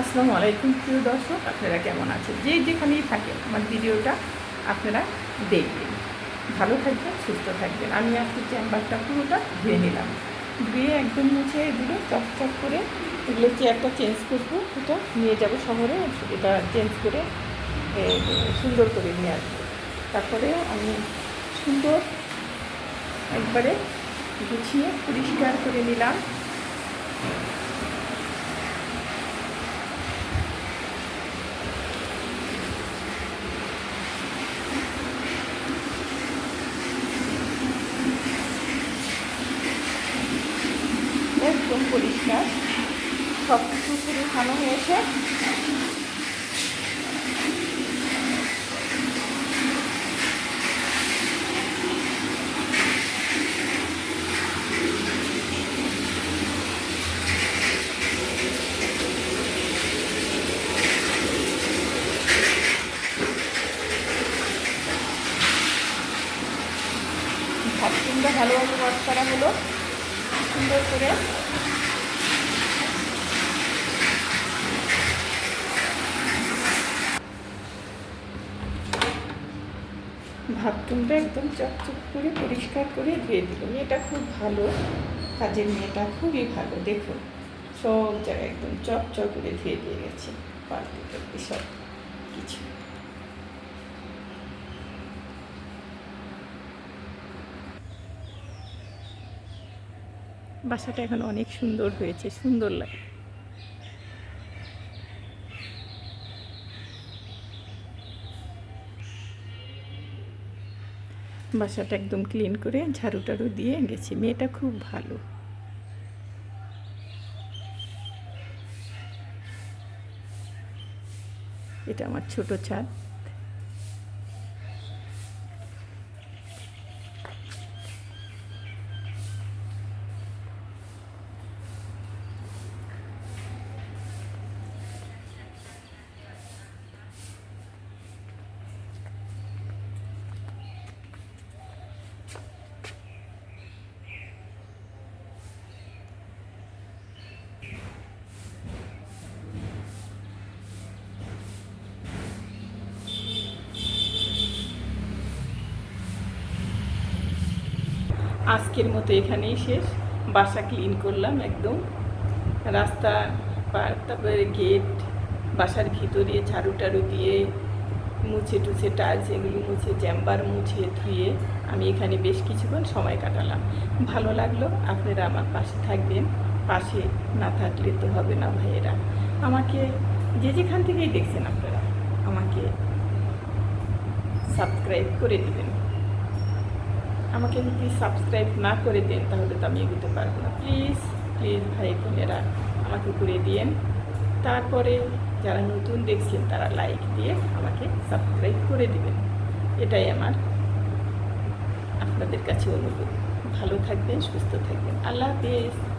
আসসালামু আলাইকুম, প্রিয় দর্শক, আপনারা কেমন আছেন? যে যেখানেই থাকেন, আমার ভিডিওটা আপনারা দেখবেন। ভালো থাকবেন, সুস্থ থাকবেন। আমি আজকে চেম্বারটা পুরোটা ধুয়ে নিলাম। ধুয়ে একদম মুছে এগুলো চকচক করে এগুলো চেয়ারটা চেঞ্জ করব, এটা নিয়ে যাব শহরে, এটা চেঞ্জ করে সুন্দর করে নিয়ে আসব। তারপরে আমি সুন্দর একবারে গুছিয়ে পরিষ্কার করে নিলাম। একদম পরিষ্কার। সব কিছু পরিষ্কানো হয়েছে। ভাবচিনটা ভালোভাবে ওয়াশ করা হলো। সুন্দর করে। ভাবটুনটা একদম চকচক করে, পরিষ্কার করে ধুয়ে দিল। মেয়েটা খুব ভালো, কাজের মেয়েটা খুবই ভালো। দেখুন, সব জায়গায় একদম চকচক করে ধুয়ে দিয়ে গেছে। পাল্টে সব কিছু। বাসাটা এখন অনেক সুন্দর হয়েছে, সুন্দর লাগে। বাসাটা একদম ক্লিন করে ঝাড়ু টাড়ু দিয়ে গেছি, মেয়েটা খুব ভালো। এটা আমার ছোট ছাদ। আজকের মতো এখানেই শেষ। বাসা ক্লিন করলাম একদম। রাস্তা পার, তারপরে গেট বাসার ভিতরে ঝাড়ু টাড়ু দিয়ে মুছে টুছে টাইলস এগুলো মুছে জ্যাম্বার মুছে, ধুয়ে আমি এখানে বেশ কিছুক্ষণ সময় কাটালাম। ভালো লাগল, আপনারা আমার পাশে থাকবেন। পাশে না থাকলে তো হবে না ভাইয়েরা। আমাকে যে যেখান থেকেই দেখছেন আপনারা, আমাকে সাবস্ক্রাইব করে দিবেন। আমাকে যদি সাবস্ক্রাইব না করে দেন, তাহলে তো আমি এগোতে পারব না। প্লিজ প্লিজ ভাই বোনেরা, আমাকে করে দিয়েন। তারপরে যারা নতুন দেখছেন, তারা লাইক দিয়ে আমাকে সাবস্ক্রাইব করে দিবেন। এটাই আমার আপনাদের কাছে অনুরোধ। ভালো থাকবেন, সুস্থ থাকবেন। আল্লাহ হাফিজ।